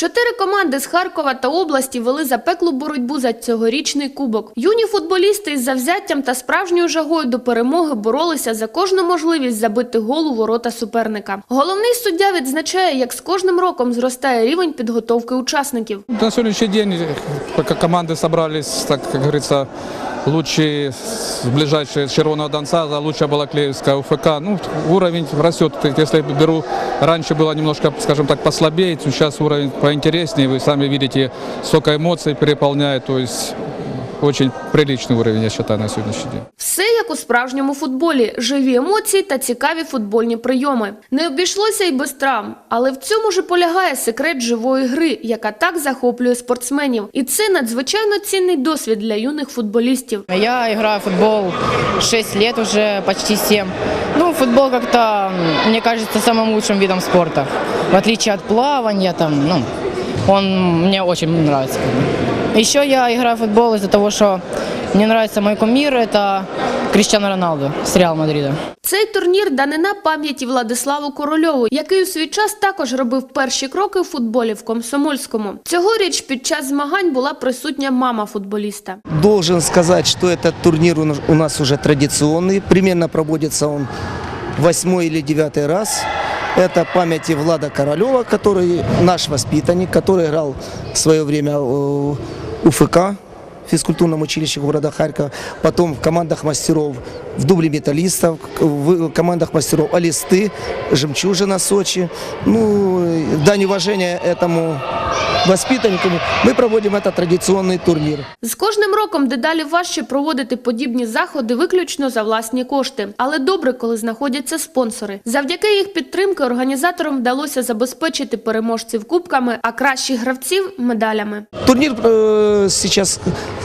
Чотири команди з Харкова та області вели запеклу боротьбу за цьогорічний кубок. Юні футболісти із завзяттям та справжньою жагою до перемоги боролися за кожну можливість забити гол у ворота суперника. Головний суддя відзначає, як з кожним роком зростає рівень підготовки учасників. На сегодняшний день, пока команды собрались, так как говорится, лучшие ближайшие Червоного Донца, за лучшая Балаклеевская УФК. Ну, уровень растет. Если я беру, раньше было немножко, скажем так, послабее, то сейчас уровень поинтереснее. Вы сами видите, сколько эмоций переполняет. То есть очень приличный уровень, я считаю, на сегодняшний день. Все як у справжньому футболі: живі емоції та цікаві футбольні прийоми. Не обійшлося й без травм, але в цьому ж полягає секрет живої гри, яка так захоплює спортсменів. І це надзвичайно цінний досвід для юних футболістів. Я играю в футбол 6 лет уже, почти 7. Ну, футбол как-то, м, мне кажется, самым лучшим видом спорта. В отличие от плавания, там, ну, он мне очень нравится. Еще я играю в футбол из-за того, что мне нравится мой кумир, это Криштиано Роналдо с Реал Мадрида. Цей турнір данина пам'яті Владиславу Корольову, який у свій час також робив перші кроки в футболі в Комсомольському. Цьогоріч під час змагань була присутня мама футболіста. Должен сказать, что этот турнир у нас- у нас уже традиционный. Примерно проводится он восьмой или девятый раз. Это памяти Влада Королева, который наш воспитанник, который играл в свое время э, УФК, в физкультурном училище города Харькова, потом в командах мастеров в дубле металлистов, к- в командах мастеров Алисты, Жемчужина Сочи. Ну, и в дань уважения этому воспитаннику мы проводим этот традиционный турнир. З кожним роком дедалі важче проводити подібні заходи виключно за власні кошти. Але добре, коли знаходяться спонсори. Завдяки їх підтримки організаторам вдалося забезпечити переможців кубками, а кращих гравців медалями. Турнир э, сейчас,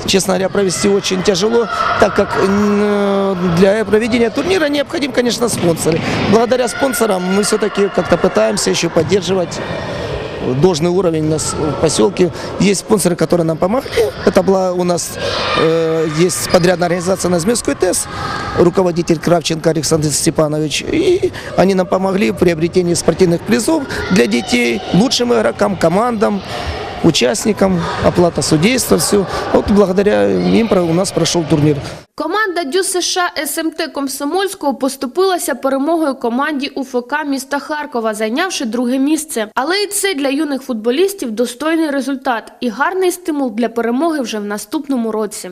честно говоря, провести очень тяжело, так как э, для проведения турнира необходим, конечно, спонсоры. Благодаря спонсорам мы все-таки как-то пытаемся еще поддерживать должный уровень у нас в поселке. Есть спонсоры, которые нам помогли. Это была у нас э, есть подрядная организация Назмирской ТЭС, руководитель Кравченко Александр Степанович. И они нам помогли в приобретении спортивных призов для детей, лучшим игрокам, командам участникам, оплата судейства, все. Вот благодаря им у нас прошел турнир. Команда Дю США СМТ Комсомольського поступилася перемогою команді УФК міста Харкова, зайнявши друге місце. Але і це для юних футболістів достойний результат і гарний стимул для перемоги вже в наступному році.